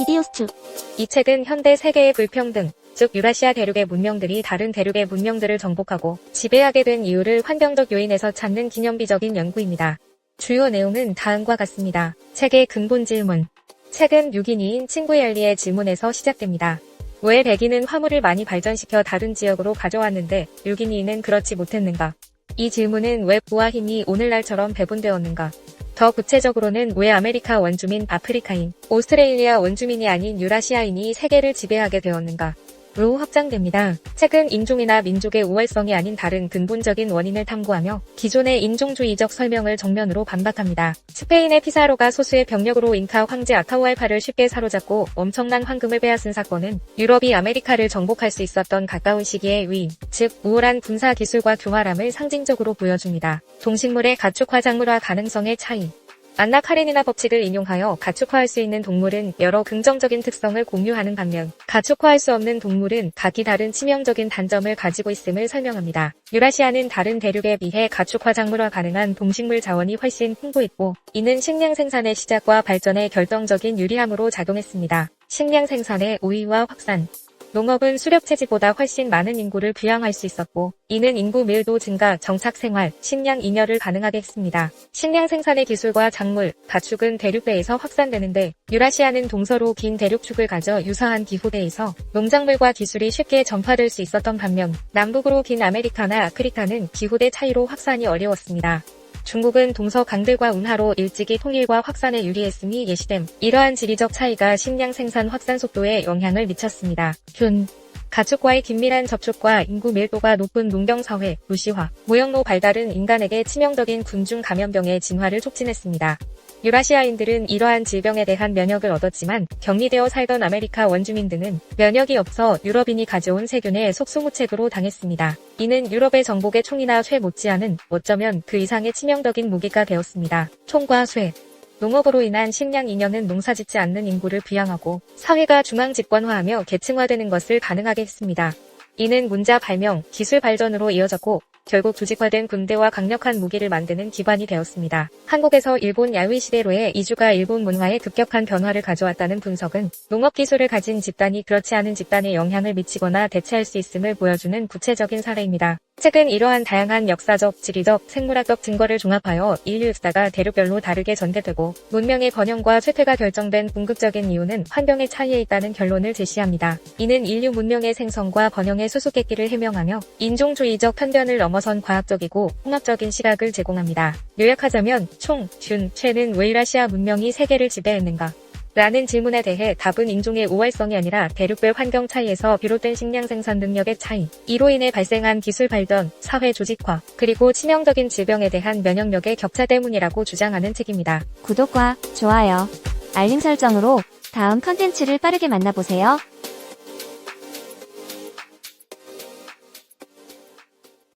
디디오스츠. 이 책은 현대 세계의 불평등, 즉 유라시아 대륙의 문명들이 다른 대륙의 문명들을 정복하고 지배하게 된 이유를 환경적 요인에서 찾는 기념비적인 연구입니다. 주요 내용은 다음과 같습니다. 책의 근본 질문. 책은 6인이인 친구 엘리의 질문에서 시작됩니다. 왜 백인은 화물을 많이 발전시켜 다른 지역으로 가져왔는데 6인이는 그렇지 못했는가? 이 질문은 왜 부와 힘이 오늘날처럼 배분되었는가? 더 구체적으로는 왜 아메리카 원주민 아프리카인, 오스트레일리아 원주민이 아닌 유라시아인이 세계를 지배하게 되었는가? 로 확장됩니다. 책은 인종이나 민족의 우월성이 아닌 다른 근본적인 원인을 탐구하며 기존의 인종주의적 설명을 정면으로 반박합니다. 스페인의 피사로가 소수의 병력으로 잉카 황제 아타우알파를 쉽게 사로잡고 엄청난 황금을 빼앗은 사건은 유럽이 아메리카를 정복할 수 있었던 가까운 시기의 위인, 즉 우월한 군사 기술과 교활함을 상징적으로 보여줍니다. 동식물의 가축 화 작물화 가능성의 차이 안나 카레니나 법칙을 인용하여 가축화할 수 있는 동물은 여러 긍정적인 특성을 공유하는 반면 가축화할 수 없는 동물은 각기 다른 치명적인 단점을 가지고 있음을 설명합니다. 유라시아는 다른 대륙에 비해 가축화 작물화 가능한 동식물 자원이 훨씬 풍부했고 이는 식량 생산의 시작과 발전에 결정적인 유리함으로 작용했습니다. 식량 생산의 우위와 확산 농업은 수렵 채지보다 훨씬 많은 인구를 부양할 수 있었고 이는 인구 밀도 증가, 정착 생활, 식량 잉여를 가능하게 했습니다. 식량 생산의 기술과 작물, 가축은 대륙배에서 확산되는데 유라시아는 동서로 긴 대륙축을 가져 유사한 기후대에서 농작물과 기술이 쉽게 전파될 수 있었던 반면 남북으로 긴 아메리카나 아프리카는 기후대 차이로 확산이 어려웠습니다. 중국은 동서 강들과 운하로 일찍이 통일과 확산에 유리했음이 예시됨. 이러한 지리적 차이가 식량 생산 확산 속도에 영향을 미쳤습니다. 균. 가축과의 긴밀한 접촉과 인구 밀도가 높은 농경사회, 무시화, 무역로 발달은 인간에게 치명적인 군중 감염병의 진화를 촉진했습니다. 유라시아인들은 이러한 질병에 대한 면역을 얻었지만 격리되어 살던 아메리카 원주민들은 면역이 없어 유럽인이 가져온 세균에 속수무책으로 당했습니다. 이는 유럽의 정복의 총이나 쇠 못지않은 어쩌면 그 이상의 치명적인 무기가 되었습니다. 총과 쇠. 농업으로 인한 식량 잉여는 농사짓지 않는 인구를 부양하고 사회가 중앙 집권화하며 계층화되는 것을 가능하게 했습니다. 이는 문자 발명, 기술 발전으로 이어졌고 결국 조직화된 군대와 강력한 무기를 만드는 기반이 되었습니다. 한국에서 일본 야위 시대로의 이주가 일본 문화에 급격한 변화를 가져왔다는 분석은 농업 기술을 가진 집단이 그렇지 않은 집단에 영향을 미치거나 대체할 수 있음을 보여주는 구체적인 사례입니다. 책은 이러한 다양한 역사적, 지리적, 생물학적 증거를 종합하여 인류 역사가 대륙별로 다르게 전개되고 문명의 번영과 쇠퇴가 결정된 궁극적인 이유는 환경의 차이에 있다는 결론을 제시합니다. 이는 인류 문명의 생성과 번영의 수수께끼를 해명하며 인종주의적 편견을 넘어선 과학적이고 통합적인 시각을 제공합니다. 요약하자면 총, 균, 최는 왜 유라시아 문명이 세계를 지배했는가? 라는 질문에 대해 답은 인종의 우월성이 아니라 대륙별 환경 차이에서 비롯된 식량 생산 능력의 차이, 이로 인해 발생한 기술 발전, 사회 조직화, 그리고 치명적인 질병에 대한 면역력의 격차 때문이라고 주장하는 책입니다. 구독과 좋아요, 알림 설정으로 다음 컨텐츠를 빠르게 만나보세요.